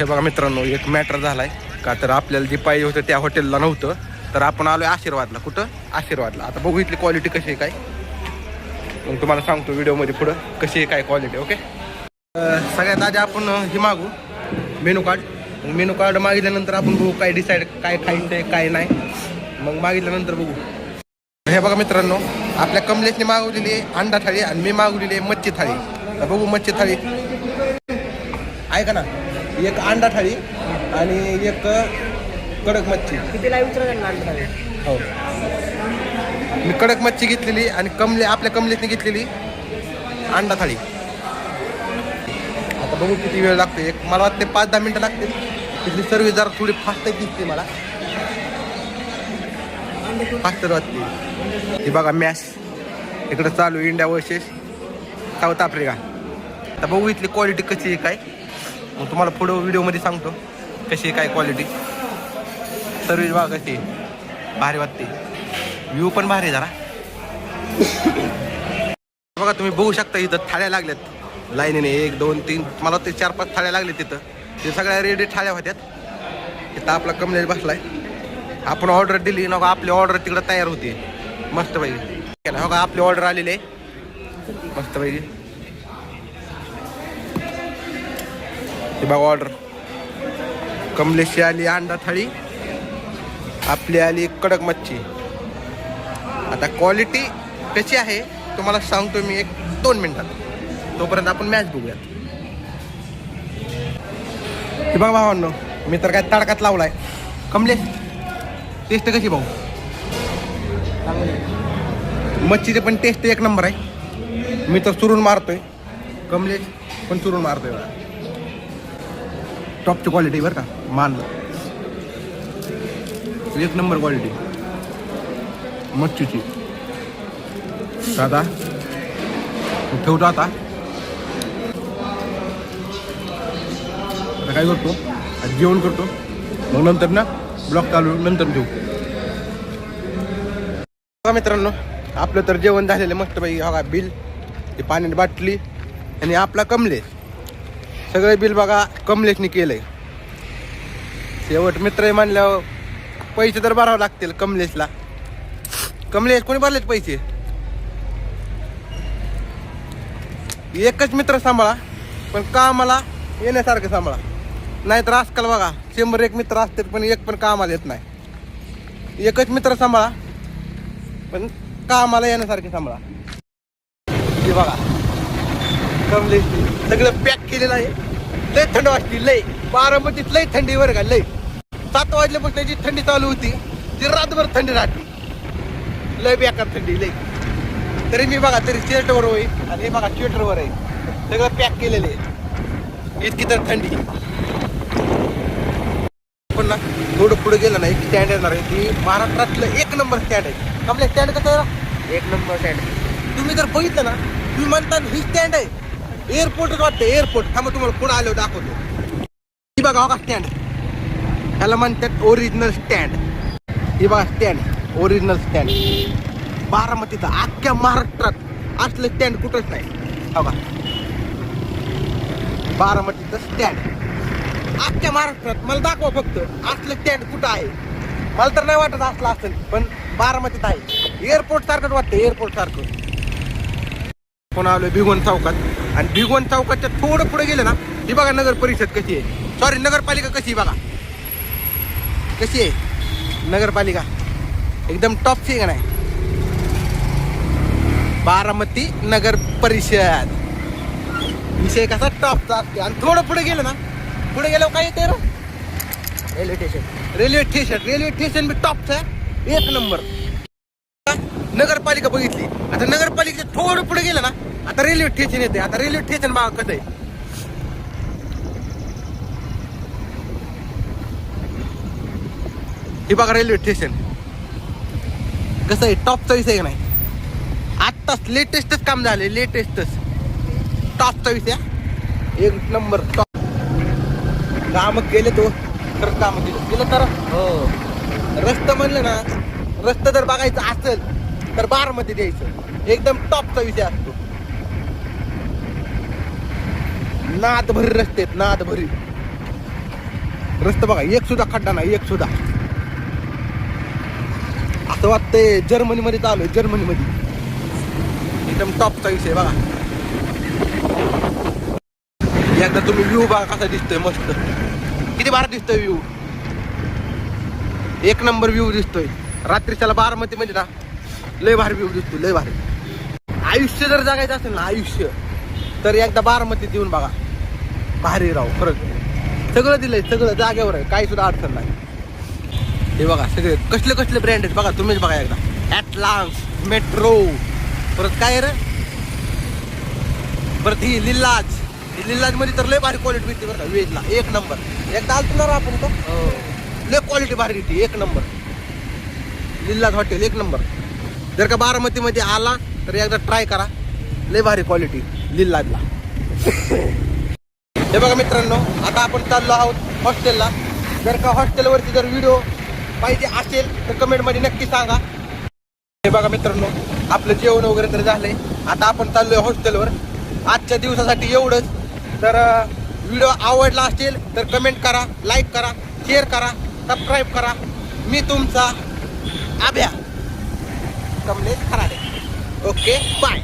हे बघा मित्रांनो एक मॅटर झालाय. का तर आपल्याला जे पाहिजे होतं त्या हॉटेलला नव्हतं. तर आपण आलोय आशीर्वादला. कुठं? आशीर्वादला. आता बघू इथली क्वालिटी कशी आहे काय. मग तुम्हाला सांगतो व्हिडिओमध्ये पुढं कशी आहे काय क्वालिटी ओके सगळ्यात आधी आपण हे मागू. मेनू कार्ड मेनू कार्ड मागितल्यानंतर आपण बघू काय डिसाईड काय खायचं आहे काय नाही. मग मागितल्यानंतर बघू. हे बघा मित्रांनो आपल्या कमलेशने मागवलेली आहे अंडा थाळी आणि मी मागवलेली आहे मच्छी थाळी. तर बघू मच्छी थाळी. ऐका ना. एक अंडा थाळी आणि एक कडक मच्छी. कितीला विचारा ना हो. मी कडक मच्छी घेतलेली आणि कमले आपल्या कमलेशने घेतलेली अंडा थाळी. आता बघू किती वेळ लागतो एक मला वाटते पाच दहा मिनटं लागतील. तिथली सर्व्हिस जरा थोडी फास्ट दिसते मला. फास्ट वाटते. ही बघा मॅच इकडं चालू इंडिया वर्सेस साऊथ आफ्रिका. आता बघू इथली क्वालिटी कशी आहे काय. मग तुम्हाला पुढं व्हिडिओमध्ये सांगतो कशी आहे काय क्वालिटी सर्विस बघा कशी आहे. भारी वाटते. व्ह्यू पण भारी आहे जरा. बघा तुम्ही बघू शकता इथं थाळ्या लागल्यात. लाईनीने एक दोन तीन मला ते चार पाच थाळ्या लागले तिथं. ते सगळ्या रेडी थाळ्या होत्यात. तिथं आपला कमलेश बसलाय. आपण ऑर्डर दिली ना आपली ऑर्डर तिकडं तयार होती. मस्त पाहिजे हो का आपली ऑर्डर आलेली आहे. मस्त पाहिजे हे बघा ऑर्डर कमलेशची आली अंडा थाळी. आपली आली कडक मच्छी. आता क्वालिटी कशी आहे तुम्हाला सांगतो मी एक दोन मिनिटात. तोपर्यंत आपण मॅच बघूयात. हे बघा भावांनो मी तर काय तडकात लावलाय. कमलेश टेस्ट कशी भाऊ? मच्छीचे पण टेस्ट एक नंबर आहे. मी तर चुरून मारतोय. कमलेश पण चुरून मारतोय बघा. टॉपची क्वालिटी बरं का मानलं एक नंबर क्वालिटी मच्छीची. दादा ठेवतो आता. काय करतो? जेवण करतो. मग नंतर ना ब्लॉक चालू नंतर घेऊ. बघा मित्रांनो आपलं तर जेवण झालेलं मस्त पाहिजे बघा बिल ते पाण्याची बाटली आणि आपला कमले सगळं बिल बघा कमलेशने केलंय. शेवट मित्र म्हणल्यावर पैसे तर भरावे लागतील कमलेशला. कमलेश कोणी भरलेत पैसे? एकच मित्र सांभाळा पण कामाला येण्यासारखं सांभाळा. नाहीतर आजकाल बघा शंभर एक मित्र असतात पण एक पण कामाला येत नाही. एकच मित्र सांभाळा पण कामाला येण्यासारखे सांभाळा. हे बघा. कमलेश सगळं पॅक केलेलं आहे. लय थंड वाजती लय. बारामतीत लय थंडी बरं का लय. सात वाजल्यापासून जी थंडी चालू होती. ती रातभर थंडी राहते. लय बेकार थंडी लय. तरी मी बघा तरी शर्टवर होई आणि हे बघा स्वेटरवर आहे. सगळं पॅक केलेलं आहे. इतकी तर थंडी. पण ना थोडं पुढे गेलं ना एक स्टँड येणार आहे. ती महाराष्ट्रातलं एक नंबर स्टँड आहे. आपल्या स्टँड कसं एक नंबर स्टँड तुम्ही जर बघितलं ना तुम्ही म्हणता ही स्टँड आहे. एअरपोर्टच वाटतं एअरपोर्ट थांबा तुम्हाला पुढे आलो दाखवतो. ही बघा का स्टँड ह्याला म्हणतात ओरिजिनल स्टँड ही बघा स्टँड ओरिजिनल स्टँड बारामतीचा अख्ख्या महाराष्ट्रात असलं स्टँड कुठंच नाही. हो बारामतीचं स्टँड अख्ख्या महाराष्ट्रात मला दाखवा फक्त असलं स्टँड कुठं आहे. मला तर नाही वाटत असलं असेल पण बारामतीत आहे. एअरपोर्ट सारखंच वाटतं एअरपोर्ट सारखं. कोण आलोय? भिगवण चौकात. आणि भिगवण चौकाच्या थोडं पुढे गेलं ना ही बघा नगर परिषद कशी आहे. सॉरी नगरपालिका कशी आहे बघा. कशी आहे? नगरपालिका. एकदम टॉपची का नाही? बारामती नगर परिषद. विषय कसा टॉपचा असते आणि थोडं पुढे गेलं ना पुढे गेल्यावर काय येते railway station railway station railway station बी टॉपचं आहे. एक नंबर. नगरपालिका बघितली. आता नगरपालिकेच्या थोडं पुढे गेलं ना आता रेल्वे स्टेशन येते. आता रेल्वे स्टेशन बघा कसं आहे? हे बघा रेल्वे स्टेशन कसं आहे? टॉपचा विषय आहे का नाही? आत्ताच लेटेस्टच काम झाले लेटेस्टच टॉपचा विषय एक नंबर टॉप काम केले तो तर काम केलं. केलं तर? हो. रस्ता म्हणलं ना रस्ता जर बघायचं असेल तर बारमध्ये द्यायचं. एकदम टॉपचा विषय असतो. नाद भरी रस्ते आहेत नाद भरी रस्ता बघा एक सुद्धा खड्डा नाही एक सुद्धा. असं वाटतंय जर्मनीमध्ये चालू आहे जर्मनीमध्ये. एकदम टॉपचा विषय बघा. एकदा तुम्ही व्ह्यू बघा कसा दिसतोय मस्त. किती बार दिसतोय व्ह्यू एक नंबर व्ह्यू दिसतोय. रात्रीच्याला बारामती म्हणजे ना लय भारी व्ह्यू दिसतोय लय भारी. आयुष्य जर जगायचं असेल ना आयुष्य तर एकदा बारामतीत येऊन बघा. भारी राहू खरंच. सगळं दिलंय सगळं जागेवर आहे काही सुद्धा अडचण नाही. हे बघा सगळे कसले कसले ब्रँड आहेत बघा तुम्हीच बघा एकदा. ॲटलान्स मेट्रो परत काय रे? परत ही लिल्लाज ही लिल्लाजमध्ये तर लय भारी क्वालिटी भेटते बरं का वेजला एक नंबर एकदा आलतो ना आपण तो? हो. लय क्वालिटी भारी येते एक नंबर लिल्लाज हॉटेल एक नंबर जर का बारामतीमध्ये आला तर एकदा ट्राय करा. लय भारी क्वालिटी लिल्लाजला हे बघा मित्रांनो आता आपण चाललो आहोत हॉस्टेलला जर का हॉस्टेलवरती जर व्हिडिओ पाहिजे असेल तर कमेंटमध्ये नक्की सांगा. हे बघा मित्रांनो आपलं जेवण वगैरे तर झालंय. आता आपण चाललोय हॉस्टेलवर आजच्या दिवसासाठी एवढंच. तर व्हिडिओ आवडला असेल तर कमेंट करा लाईक करा शेअर करा सबस्क्राईब करा. मी तुमचा आभ्या. कमलेश खराडे. Okay bye